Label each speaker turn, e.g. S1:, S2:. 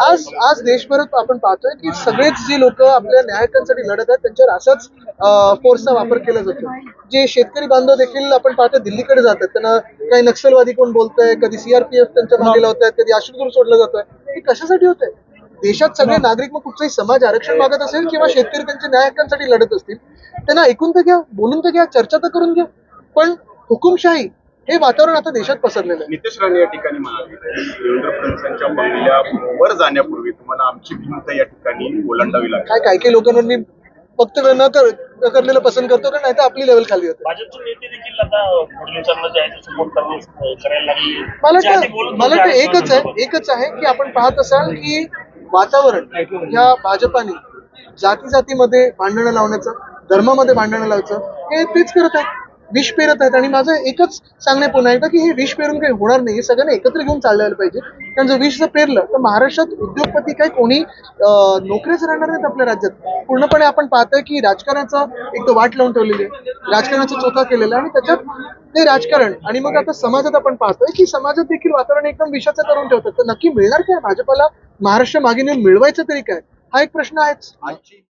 S1: आज आज देशभरात आपण पाहतोय की सगळेच जे लोक आपल्या न्यायकांसाठी लढत आहेत त्यांच्यावर असाच फोर्सचा वापर केला जातो. जे शेतकरी बांधव देखील आपण पाहतो दिल्लीकडे जातात त्यांना काही नक्षलवादी कोण बोलतंय कधी सीआरपीएफ त्यांच्या मागे लावत आहेत कधी आश्रय सोडलं जातोय. हे कशासाठी होतंय? देशात सगळे नागरिक मग कुठचाही समाज आरक्षण मागत असेल किंवा शेतकरी त्यांच्या न्याय हक्कांसाठी लढत असतील त्यांना ऐकून तर घ्या बोलून तर घ्या चर्चा तर करून घ्या. पण हुकुमशाही हे वातावरण आता देशात पसरलेलं आहे.
S2: नितेश राणे या ठिकाणी म्हणाले. देवेंद्र फडणवीसांच्या बंगल्यावर जाण्यापूर्वी तुम्हाला आमची भिंत या ठिकाणी ओलांडावी लागेल.
S1: काय काही काही लोकांवर मी वक्तव्य न कर न करलेलं पसंत करतो कारण नाही तर आपली लेवल खाली होते.
S3: भाजपचे नेते देखील आता फडणवीसांना जे आहे ते सपोर्ट करणे करायला लागले.
S1: मला वाटतं मला वाटतं एकच आहे एकच आहे की आपण पाहत असाल की वातावरण ह्या भाजपाने जाती जातीमध्ये भांडणं लावण्याचं धर्मामध्ये भांडणं लावायचं हे तेच करत आहेत. विष पेरत आहेत. आणि माझं एकच सांगणे पुन्हा एकदा की हे विष पेरून काही होणार नाही. हे सगळ्यांना एकत्र घेऊन चालवायला पाहिजे. कारण जर विष जर पेरलं तर महाराष्ट्रात उद्योगपती काय कोणी नोकरीच नोकऱ्याच राहणार नाहीत आपल्या राज्यात. पूर्णपणे आपण पाहतोय की राजकारणाचा एक तर वाट लावून ठेवलेली आहे. राजकारणाचा चोथा केलेला आणि त्याच्यात ते राजकारण. आणि मग आता समाजात आपण पाहतोय की समाजात देखील वातावरण एकदम विषाचं करून ठेवतात. तर नक्की मिळणार काय? भाजपाला महाराष्ट्र मागे नेऊन मिळवायचं तरी काय? हा एक प्रश्न आहेच.